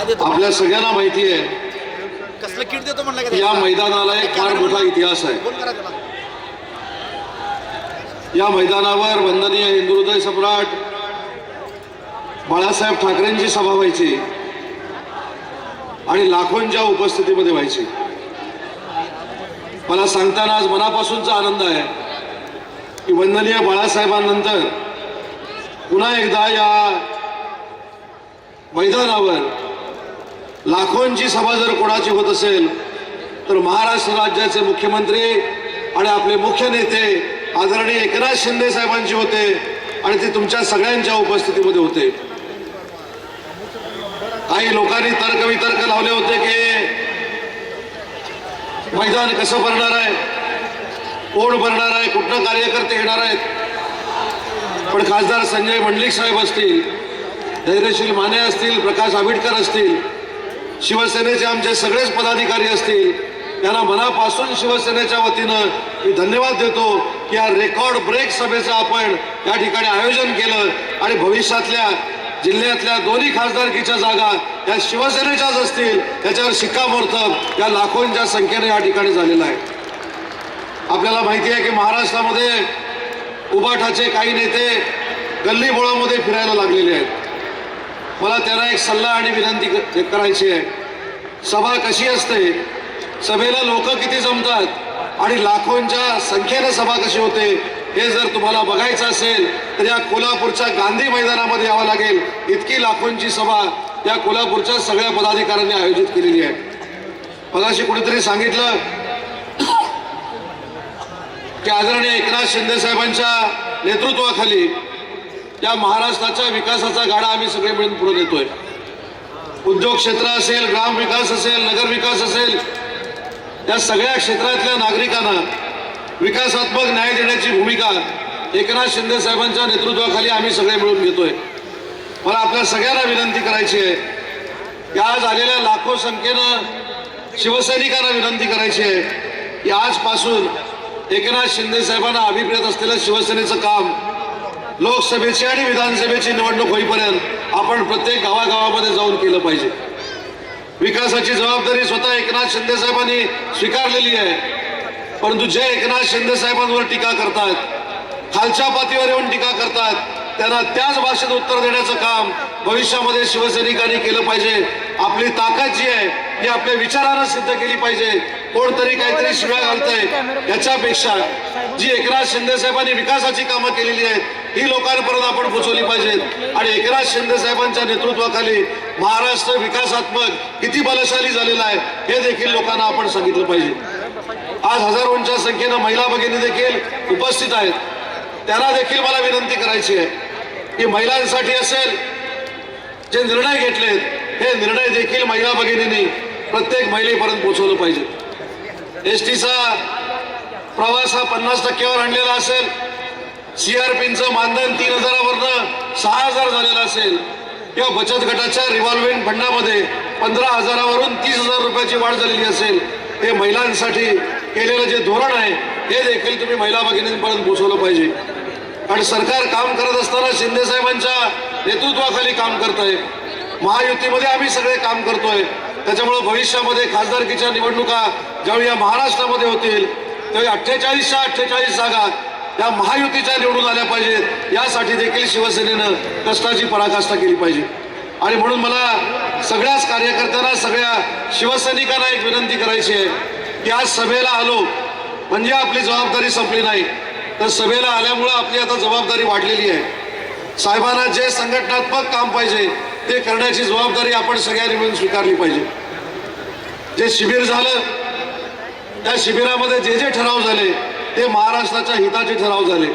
आपल्या सगळ्यांना माहिती आहे. कसलं किट देतो म्हणलं या मैदानाला एक फार मोठा इतिहास आहे. या मैदानावर वंदनीय हिंदुहृदय सम्राट बाळासाहेब ठाकरेंची सभा व्हायची आणि लाखोंच्या उपस्थितीमध्ये व्हायची. मला सांगताना आज मनापासूनचा आनंद आहे की वंदनीय बाळासाहेबांनंतर पुन्हा एकदा या मैदानावर लाखोंची सभा जर कोणाची होत असेल तर महाराष्ट्र राज्याचे मुख्यमंत्री आणि आपले मुख्य नेते आदरणीय एकनाथ शिंदे साहेबांची होते आणि ते तुमच्या सगळ्यांच्या उपस्थितीमध्ये होते. काही लोकांनी तर्क वितर्क लावले होते की मैदान कसं भरणार आहे? कोण भरणार आहे? कुठनं कार्यकर्ते येणार आहेत? पण खासदार संजय मंडलिक साहेब असतील धैर्यशील माने असतील प्रकाश आंबेडकर असतील शिवसेनेचे आमचे सगळेच पदाधिकारी असतील त्यांना मनापासून शिवसेनेच्या वतीनं मी धन्यवाद देतो की या रेकॉर्ड ब्रेक सभेचं आपण या ठिकाणी आयोजन केलं आणि भविष्यातल्या जिल्ह्यातल्या दोन्ही खासदारकीच्या जागा या शिवसेनेच्याच असतील त्याच्यावर शिक्कामोर्तब या लाखोंच्या संख्येने या ठिकाणी झालेला आहे. आपल्याला माहिती आहे की महाराष्ट्रामध्ये उबाठाचे काही नेते गल्लीबोळामध्ये फिरायला लागलेले आहेत. मला त्यांना एक सल्ला आणि विनंती क- करायची आहे. सभा कशी असते? सभेला लोक किती जमतात? आणि लाखोंच्या संख्येनं सभा कशी होते? हे जर तुम्हाला बघायचं असेल तर या कोल्हापूरच्या गांधी मैदानामध्ये यावं लागेल. इतकी लाखोंची सभा या कोल्हापूरच्या सगळ्या पदाधिकाऱ्यांनी आयोजित केलेली आहे. मगाशी कुणीतरी सांगितलं की आदरणीय एकनाथ शिंदे साहेबांच्या नेतृत्वाखाली या महाराष्ट्राच्या विकासाचा गाडा आम्ही सगळे मिळून पुढे देतोय उद्योग क्षेत्र असेल ग्राम विकास असेल नगर विकास असेल या सगळ्या क्षेत्रातल्या नागरिकांना विकासात्मक न्याय देण्याची भूमिका एकनाथ शिंदे साहेबांच्या नेतृत्वाखाली आम्ही सगळे मिळून घेतोय. मला आपल्या सगळ्यांना विनंती करायची आहे की आज आलेल्या लाखो संख्येनं शिवसैनिकांना विनंती करायची आहे की आजपासून एकनाथ शिंदे साहेबांना अभिप्रेत असलेलं शिवसेनेचं काम लोकसभेची आणि विधानसभेची निवडणूक होईपर्यंत आपण प्रत्येक गावागावामध्ये जाऊन केलं पाहिजे. विकासाची जबाबदारी स्वतः एकनाथ शिंदे साहेबांनी स्वीकारलेली आहे. परंतु जे एकनाथ शिंदे साहेबांवर टीका करतात खालच्या पातळीवर येऊन टीका करतात त्यांना त्याच भाषेत उत्तर देण्याचं काम भविष्यामध्ये शिवसैनिकांनी केलं पाहिजे. आपली ताकद जी आहे ती आपल्या विचारानं सिद्ध केली पाहिजे. कोणतरी काहीतरी शिव्या घालतंय. याच्यापेक्षा जी एकनाथ शिंदे साहेबांनी विकासाची कामं केलेली आहेत ही लोकांपर्यंत आपण पोचवली पाहिजेत. आणि एकनाथ शिंदे साहेबांच्या नेतृत्वाखाली महाराष्ट्र विकासात्मक किती बलशाली झालेला आहे हे देखील लोकांना आपण सांगितलं पाहिजे. आज हजारोंच्या संख्येनं महिला भगिनी देखील उपस्थित आहेत. त्यांना देखील मला विनंती करायची आहे की महिलांसाठी असेल जे निर्णय घेतलेत हे निर्णय देखील महिला भगिनींनी प्रत्येक महिलेपर्यंत पोहोचवलं पाहिजे. एस टीचा प्रवास हा पन्नास टक्क्यावर आणलेला असेल. सीआरपीचं मानधन तीन हजारावरनं सहा हजार झालेलं असेल. किंवा बचत गटाच्या रिव्हॉल्विंग फंडामध्ये पंधरा हजारावरून तीस हजार रुपयाची वाढ झालेली असेल. हे महिलांसाठी केलेलं जे धोरण आहे हे देखील तुम्ही महिला भगिनींपर्यंत पोहोचवलं पाहिजे. आणि सरकार काम करत असताना शिंदे साहेबांच्या नेतृत्वाखाली काम करत आहे महायुतीमध्ये आम्ही सगळे काम करतोय. त्याच्यामुळे भविष्यामध्ये खासदारकीच्या निवडणुका ज्यावेळी या महाराष्ट्रामध्ये होतील त्यावेळी अठ्ठेचाळीसच्या अठ्ठेचाळीस जागा या महायुतीच्या निवडून आल्या पाहिजेत. यासाठी देखील शिवसेनेनं कष्टाची पराकाष्ठा केली पाहिजे. आणि म्हणून मला सगळ्याच कार्यकर्त्यांना सगळ्या शिवसैनिकांना एक विनंती करायची आहे की आज सभेला आलो म्हणजे आपली जबाबदारी संपली नाही. तर सभेला आल्यामुळं आपली आता जबाबदारी वाढलेली आहे. साहेबांना जे संघटनात्मक काम पाहिजे ते करण्याची जबाबदारी आपण सगळ्यांनी मिळून स्वीकारली पाहिजे. जे शिबिर झालं त्या शिबिरामध्ये जे जे ठराव झाले ते महाराष्ट्राच्या हिताचे ठराव झाले.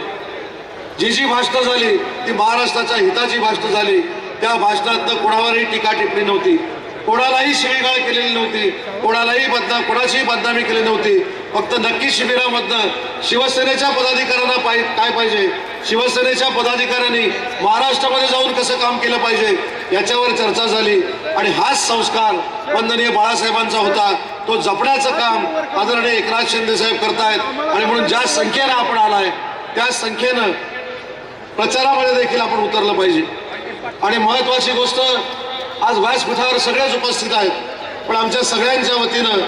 जी जी भाषणं झाली ती महाराष्ट्राच्या हिताची भाषणं झाली. त्या भाषणात कोणावरही टीका टिप्पणी नव्हती. कोणालाही शिवीगाळ केलेली नव्हती. कोणालाही बदना कोणाचीही बदनामी केली नव्हती. फक्त नक्की शिबिरामधनं शिवसेनेच्या पदाधिकाऱ्यांना पाय काय पाहिजे? शिवसेनेच्या पदाधिकाऱ्यांनी महाराष्ट्रामध्ये जाऊन कसं काम केलं पाहिजे? याच्यावर चर्चा झाली. आणि हाच संस्कार वंदनीय बाळासाहेबांचा होता. तो जपण्याचं काम आदरणीय एकनाथ शिंदे साहेब करतायत. आणि म्हणून ज्या संख्येनं आपण आलाय त्या संख्येनं प्रचारामध्ये देखील आपण उतरलं पाहिजे. आणि महत्वाची गोष्ट आज व्यासपीठावर सगळेच उपस्थित आहेत. पण आमच्या सगळ्यांच्या वतीनं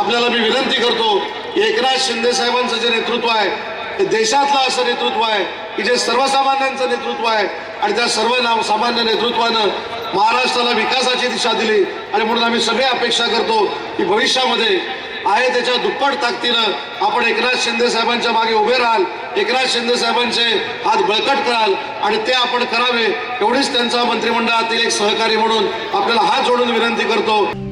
आपल्याला मी विनंती करतो एकनाथ शिंदे साहेबांचं जे नेतृत्व आहे ते देशातलं असं नेतृत्व आहे की जे सर्वसामान्यांचं नेतृत्व आहे आणि त्या सर्व नाम सामान्य नेतृत्वानं महाराष्ट्राला विकासाची दिशा दिली. आणि म्हणून आम्ही सगळे अपेक्षा करतो की भविष्यामध्ये आहे त्याच्या दुप्पट ताकदीनं आपण एकनाथ शिंदे साहेबांच्या मागे उभे राहाल एकनाथ शिंदे साहेबांचे हात बळकट कराल आणि ते आपण करावे एवढीच त्यांचा मंत्रिमंडळातील एक सहकारी म्हणून आपल्याला हात जोडून विनंती करतो.